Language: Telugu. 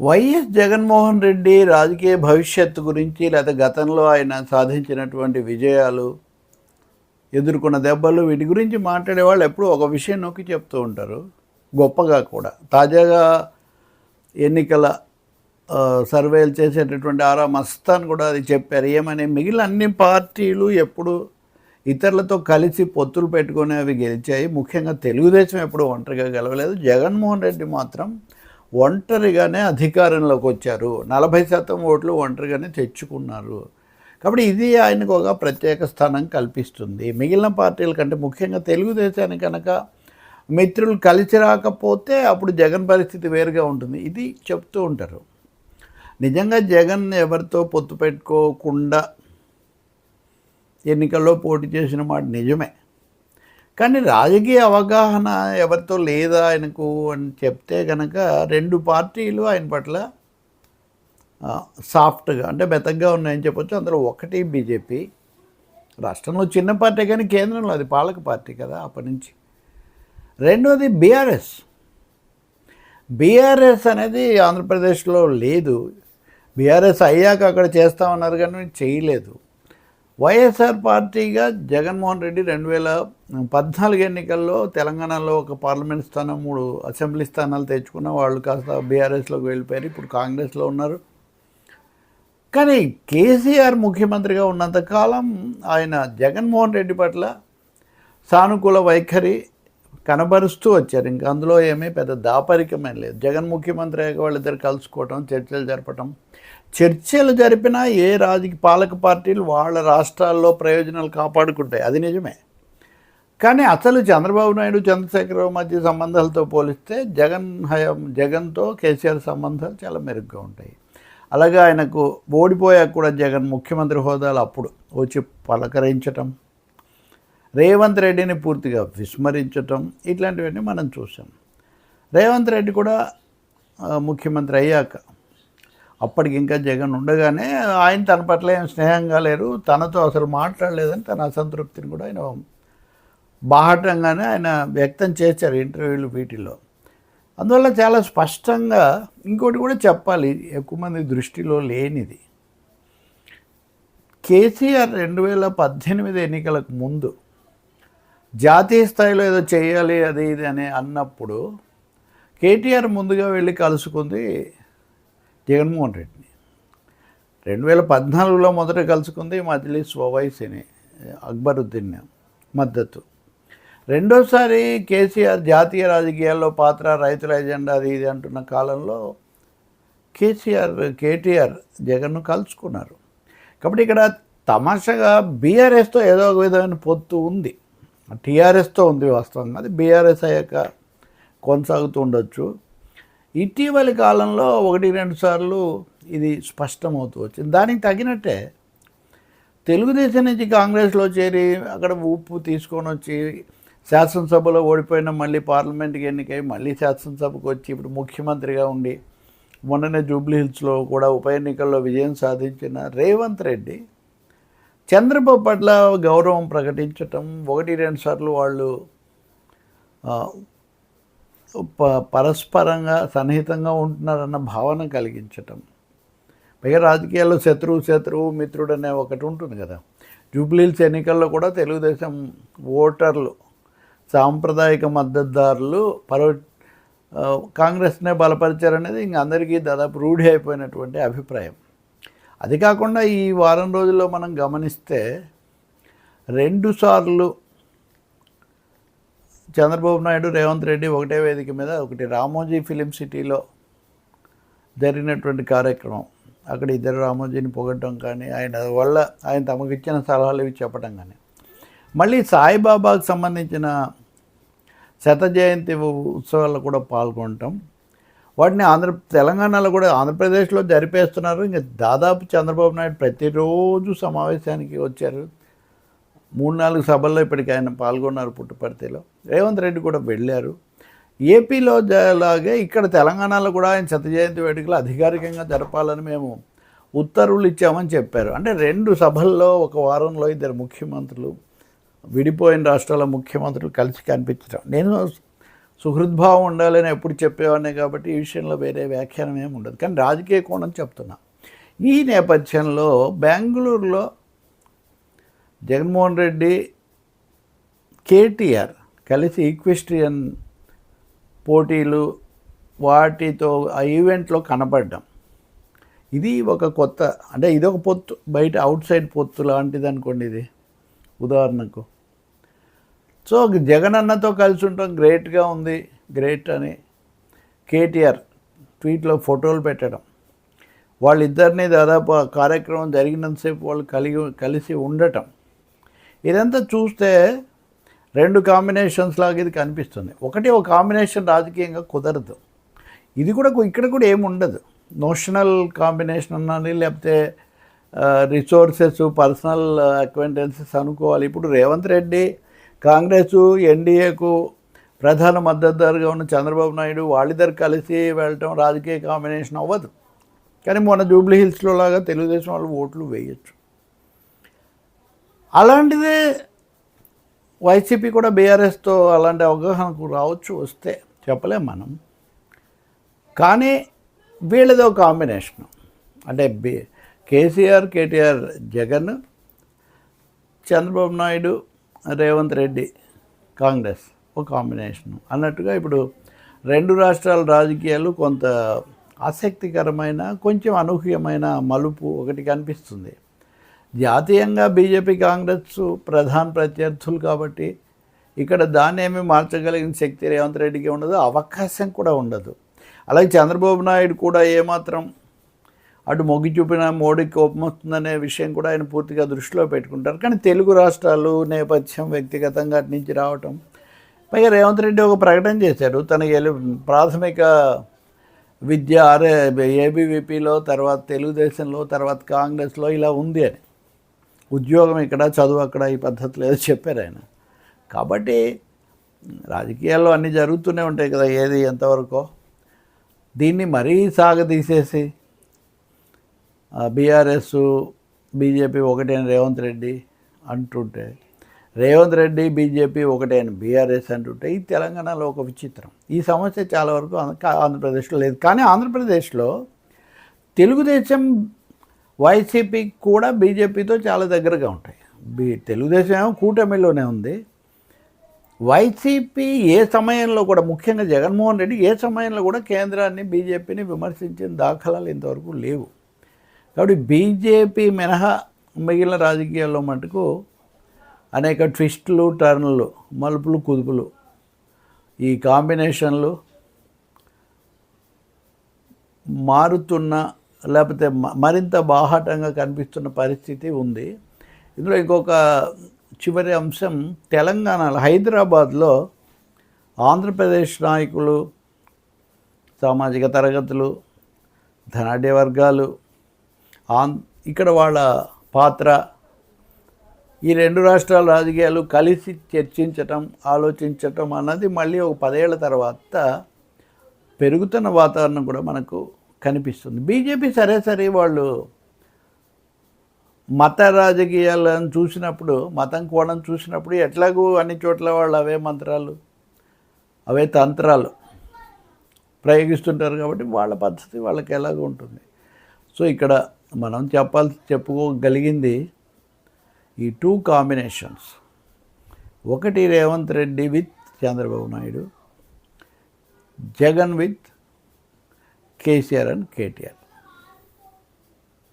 వైఎస్ జగన్మోహన్ రెడ్డి రాజకీయ భవిష్యత్తు గురించి లేదా గతంలో ఆయన సాధించినటువంటి విజయాలు ఎదుర్కొన్న దెబ్బలు వీటి గురించి మాట్లాడే వాళ్ళు ఎప్పుడూ ఒక విషయం నొక్కి చెప్తూ ఉంటారు. గొప్పగా కూడా. తాజాగా ఎన్నికల సర్వేలు చేసేటటువంటి ఆరా మస్తాన్ కూడా అది చెప్పారు. ఏమని? మిగిలిన అన్ని పార్టీలు ఎప్పుడు ఇతరులతో కలిసి పొత్తులు పెట్టుకొని అవి గెలిచాయి. ముఖ్యంగా తెలుగుదేశం ఎప్పుడు ఒంటరిగా గెలవలేదు. జగన్మోహన్ రెడ్డి మాత్రం ఒంటరిగానే అధికారంలోకి వచ్చారు. నలభై శాతం ఓట్లు ఒంటరిగానే తెచ్చుకున్నారు. కాబట్టి ఇది ఆయనకు ఒక ప్రత్యేక స్థానం కల్పిస్తుంది. మిగిలిన పార్టీల కంటే ముఖ్యంగా తెలుగుదేశానికి కనుక మిత్రులు కలిసి రాకపోతే అప్పుడు జగన్ పరిస్థితి వేరుగా ఉంటుంది. ఇది చెప్తూ ఉంటారు. నిజంగా జగన్ ఎవరితో పొత్తు పెట్టుకోకుండా ఎన్నికల్లో పోటీ చేసిన మాట నిజమే. కానీ రాజకీయ అవగాహన ఎవరితో లేదా ఆయనకు అని చెప్తే కనుక రెండు పార్టీలు ఆయన పట్ల సాఫ్ట్గా అంటే బెతగ్గా ఉన్నాయని చెప్పొచ్చు. అందులో ఒకటి బీజేపీ. రాష్ట్రంలో చిన్న పార్టీ కానీ కేంద్రంలో అది పాలక పార్టీ కదా అప్పటి నుంచి. రెండోది బీఆర్ఎస్. బీఆర్ఎస్ అనేది ఆంధ్రప్రదేశ్లో లేదు. బీఆర్ఎస్ అయ్యాక అక్కడ చేస్తామన్నారు కానీ చేయలేదు. వైఎస్ఆర్ పార్టీగా జగన్మోహన్ రెడ్డి రెండు వేల పద్నాలుగు ఎన్నికల్లో తెలంగాణలో ఒక పార్లమెంట్ స్థానం మూడు అసెంబ్లీ స్థానాలు తెచ్చుకున్న వాళ్ళు కాస్త బీఆర్ఎస్లోకి వెళ్ళిపోయారు. ఇప్పుడు కాంగ్రెస్లో ఉన్నారు. కానీ కేసీఆర్ ముఖ్యమంత్రిగా ఉన్నంతకాలం ఆయన జగన్మోహన్ రెడ్డి పట్ల సానుకూల వైఖరి కనబరుస్తూ వచ్చారు. ఇంకా అందులో ఏమీ పెద్ద దాపరికమే లేదు. జగన్ ముఖ్యమంత్రి అయ్యాక వాళ్ళిద్దరు కలుసుకోవటం చర్చలు జరపటం. చర్చలు జరిపినా ఏ రాజకీయ పాలక పార్టీలు వాళ్ళ రాష్ట్రాల్లో ప్రయోజనాలు కాపాడుకుంటాయి. అది నిజమే. కానీ అసలు చంద్రబాబు నాయుడు చంద్రశేఖరరావు మధ్య సంబంధాలతో పోలిస్తే జగన్ హయాం జగన్తో కేసీఆర్ సంబంధాలు చాలా మెరుగ్గా ఉంటాయి. అలాగే ఆయనకు ఓడిపోయాక కూడా జగన్ ముఖ్యమంత్రి హోదాలు అప్పుడు వచ్చి పలకరించటం రేవంత్ రెడ్డిని పూర్తిగా విస్మరించటం ఇట్లాంటివన్నీ మనం చూసాం రేవంత్ రెడ్డి కూడా ముఖ్యమంత్రి అయ్యాక అప్పటికి ఇంకా జగన్ ఉండగానే ఆయన తన పట్ల ఏం స్నేహంగా లేరు తనతో అసలు మాట్లాడలేదని తన అసంతృప్తిని కూడా ఆయన బాహటంగానే ఆయన వ్యక్తం చేశారు ఇంటర్వ్యూలు వీటిలో అందువల్ల చాలా స్పష్టంగా ఇంకోటి కూడా చెప్పాలి ఎక్కువ మంది దృష్టిలో లేనిది. కేసీఆర్ రెండు వేల పద్దెనిమిది ఎన్నికలకు ముందు జాతీయ స్థాయిలో ఏదో చేయాలి అది ఇది అని అన్నప్పుడు కేటీఆర్ ముందుగా వెళ్ళి కలుసుకుంది జగన్మోహన్ రెడ్డిని. రెండు వేల పద్నాలుగులో మొదట కలుసుకుంది మజ్లిస్ ఓవైసీని అక్బరుద్దీన్ మద్దతు. రెండోసారి కేసీఆర్ జాతీయ రాజకీయాల్లో పాత్ర రైతుల ఎజెండా అది ఇది అంటున్న కాలంలో కేసీఆర్ కేటీఆర్ జగన్ను కలుసుకున్నారు. కాబట్టి ఇక్కడ తమాషగా బీఆర్ఎస్తో ఏదో ఒక విధమైన పొత్తు ఉంది. టీఆర్ఎస్తో ఉంది వాస్తవంగా. అది బీఆర్ఎస్ అయ్యాక కొనసాగుతూ ఉండొచ్చు. ఇటీవలి కాలంలో ఒకటి రెండు సార్లు ఇది స్పష్టమవుతూ వచ్చింది. దానికి తగినట్టే తెలుగుదేశం నుంచి కాంగ్రెస్లో చేరి అక్కడ ఉప్పు తీసుకొని వచ్చి శాసనసభలో ఓడిపోయిన మళ్ళీ పార్లమెంట్కి ఎన్నికై మళ్ళీ శాసనసభకు వచ్చి ఇప్పుడు ముఖ్యమంత్రిగా ఉండి మొన్ననే జూబ్లీ హిల్స్లో కూడా ఉప ఎన్నికల్లో విజయం సాధించిన రేవంత్ రెడ్డి చంద్రబాబు పట్ల గౌరవం ప్రకటించటం ఒకటి రెండు సార్లు వాళ్ళు ప- పరస్పరంగా సన్నిహితంగా ఉంటున్నారన్న భావన కలిగించటం. పైగా రాజకీయాల్లో శత్రువు శత్రువు మిత్రుడు అనే ఒకటి ఉంటుంది కదా. జూబ్లీల్స్ ఎన్నికల్లో కూడా తెలుగుదేశం ఓటర్లు సాంప్రదాయక మద్దతుదారులు పరో కాంగ్రెస్నే బలపరిచారనేది ఇంక అందరికీ దాదాపు రూఢి అయిపోయినటువంటి అభిప్రాయం. అది కాకుండా ఈ వారం రోజుల్లో మనం గమనిస్తే రెండుసార్లు చంద్రబాబు నాయుడు రేవంత్ రెడ్డి ఒకటే వేదిక మీద ఒకటి రామోజీ ఫిలిం సిటీలో జరిగినటువంటి కార్యక్రమం. అక్కడ ఇద్దరు రామోజీని పొగడటం కానీ ఆయన వల్ల ఆయన తమకు ఇచ్చిన సలహాలు ఇవి చెప్పడం కానీ. మళ్ళీ సాయిబాబాకు సంబంధించిన శత జయంతి ఉత్సవాల్లో కూడా పాల్గొనటం వాటిని ఆంధ్ర తెలంగాణలో కూడా ఆంధ్రప్రదేశ్లో జరిపేస్తున్నారు. ఇంకా దాదాపు చంద్రబాబు నాయుడు ప్రతిరోజు సమావేశానికి వచ్చారు. మూడు నాలుగు సభల్లో ఇప్పటికి ఆయన పాల్గొన్నారు పుట్టుపర్తిలో రేవంత్ రెడ్డి కూడా వెళ్ళారు. ఏపీలో లాగే ఇక్కడ తెలంగాణలో కూడా ఆయన శత జయంతి వేడుకలు అధికారికంగా జరపాలని మేము ఉత్తర్వులు ఇచ్చామని చెప్పారు. అంటే రెండు సభల్లో ఒక వారంలో ఇద్దరు ముఖ్యమంత్రులు విడిపోయిన రాష్ట్రాల ముఖ్యమంత్రులు కలిసి కనిపించడం. నేను సుహృద్భావం ఉండాలని ఎప్పుడు చెప్పేవాడిని కాబట్టి ఈ విషయంలో వేరే వ్యాఖ్యానం ఏమి ఉండదు. కానీ రాజకీయ కోణం చెప్తున్నా. ఈ నేపథ్యంలో బెంగళూరులో జగన్మోహన్ రెడ్డి కేటీఆర్ కలిసి ఈక్వెస్ట్రియన్ పోటీలు వాటితో ఆ ఈవెంట్లో కనపడ్డం. ఇది ఒక కొత్త అంటే ఇదొక పొత్తు బయట అవుట్ సైడ్ పొత్తు లాంటిది అనుకోండి ఇది. ఉదాహరణకు సో జగన్ అన్నతో కలిసి ఉండటం గ్రేట్గా ఉంది. గ్రేట్ అని కేటీఆర్ ట్వీట్లో ఫోటోలు పెట్టడం. వాళ్ళిద్దరిని దాదాపు ఆ కార్యక్రమం జరిగినంతసేపు వాళ్ళు కలిగి కలిసి ఉండటం. ఇదంతా చూస్తే రెండు కాంబినేషన్స్ లాగా ఇది కనిపిస్తుంది. ఒకటి ఒక కాంబినేషన్ రాజకీయంగా కుదరదు. ఇది కూడా ఇక్కడ కూడా ఏమి ఉండదు. నోషనల్ కాంబినేషన్ అనాలి లేకపోతే రిసోర్సెస్ పర్సనల్ అక్వైంటెన్సెస్ అనుకోవాలి. ఇప్పుడు రేవంత్ రెడ్డి కాంగ్రెస్ ఎన్డీఏకు ప్రధాన మద్దతుదారుగా ఉన్న చంద్రబాబు నాయుడు వాళ్ళిద్దరు కలిసి వెళ్ళటం రాజకీయ కాంబినేషన్ అవ్వదు. కానీ మొన్న జూబ్లీ హిల్స్లో లాగా తెలుగుదేశం వాళ్ళు ఓట్లు వేయచ్చు. అలాంటిదే వైసీపీ కూడా బీఆర్ఎస్తో అలాంటి అవగాహనకు రావచ్చు వస్తే చెప్పలేం మనం. కానీ వీళ్ళదో కాంబినేషన్. అంటే బి కేసీఆర్ కేటీఆర్ జగన్ చంద్రబాబు నాయుడు రేవంత్ రెడ్డి కాంగ్రెస్ ఒక కాంబినేషన్. అన్నట్టుగా ఇప్పుడు రెండు రాష్ట్రాల రాజకీయాలు కొంత ఆసక్తికరమైన కొంచెం అనూహ్యమైన మలుపు ఒకటి కనిపిస్తుంది. జాతీయంగా బీజేపీ కాంగ్రెస్ ప్రధాన ప్రత్యర్థులు కాబట్టి ఇక్కడ దాన్ని ఏమీ మార్చగలిగిన శక్తి రేవంత్ రెడ్డికి ఉండదు అవకాశం కూడా ఉండదు. అలాగే చంద్రబాబు నాయుడు కూడా ఏమాత్రం అటు మొగ్గి చూపిన మోడీకి కోపం వస్తుందనే విషయం కూడా ఆయన పూర్తిగా దృష్టిలో పెట్టుకుంటారు. కానీ తెలుగు రాష్ట్రాలు నేపథ్యం వ్యక్తిగతంగా అటు నుంచి రావటం పైగా రేవంత్ రెడ్డి ఒక ప్రకటన చేశారు. తన ప్రాథమిక విద్య ఆర్ఏ ఏబీవీపీలో తర్వాత తెలుగుదేశంలో తర్వాత కాంగ్రెస్లో ఇలా ఉంది అని. ఉద్యోగం ఇక్కడ చదువు అక్కడ ఈ పద్ధతులు ఏదో చెప్పారు ఆయన. కాబట్టి రాజకీయాల్లో అన్నీ జరుగుతూనే ఉంటాయి కదా ఏది ఎంతవరకు. దీన్ని మరీ సాగదీసేసి బీఆర్ఎస్ బీజేపీ ఒకటే అని రేవంత్ రెడ్డి అంటుంటే రేవంత్ రెడ్డి బీజేపీ ఒకటే అని బీఆర్ఎస్ అంటుంటే ఈ తెలంగాణలో ఒక విచిత్రం. ఈ సమస్య చాలా వరకు ఆంధ్రప్రదేశ్లో లేదు. కానీ ఆంధ్రప్రదేశ్లో తెలుగుదేశం వైసీపీ కూడా బీజేపీతో చాలా దగ్గరగా ఉంటాయి. బీ తెలుగుదేశం ఏమో కూటమిలోనే ఉంది. వైసీపీ ఏ సమయంలో కూడా ముఖ్యంగా జగన్మోహన్ రెడ్డి ఏ సమయంలో కూడా కేంద్రాన్ని బీజేపీని విమర్శించిన దాఖలాలు ఇంతవరకు లేవు. కాబట్టి బీజేపీ మినహా మిగిలిన రాజకీయాల్లో మటుకు అనేక ట్విస్టులు టర్న్లు మలుపులు కుదుపులు. ఈ కాంబినేషన్లు మారుతున్న లేకపోతే మరింత బాహాటంగా కనిపిస్తున్న పరిస్థితి ఉంది. ఇందులో ఇంకొక చివరి అంశం తెలంగాణలో హైదరాబాద్లో ఆంధ్రప్రదేశ్ నాయకులు సామాజిక తరగతులు ధనాఢ్య వర్గాలు ఆన్ ఇక్కడ వాళ్ళ పాత్ర. ఈ రెండు రాష్ట్రాల రాజకీయాలు కలిసి చర్చించటం ఆలోచించటం అన్నది మళ్ళీ ఒక పదేళ్ళ తర్వాత పెరుగుతున్న వాతావరణం కూడా మనకు కనిపిస్తుంది. బీజేపీ సరే సరే వాళ్ళు మత రాజకీయాలను చూసినప్పుడు మతం కోణం చూసినప్పుడు ఎట్లాగూ అన్ని చోట్ల వాళ్ళు అవే మంత్రాలు అవే తంత్రాలు ప్రయోగిస్తుంటారు కాబట్టి వాళ్ళ పద్ధతి వాళ్ళకి ఎలాగో ఉంటుంది. సో ఇక్కడ మనం చెప్పాల్సి చెప్పుకోగలిగింది ఈ టూ కాంబినేషన్స్ ఒకటి Revanth Reddy with Chandrababu Naidu Jagan with KCR and KTR.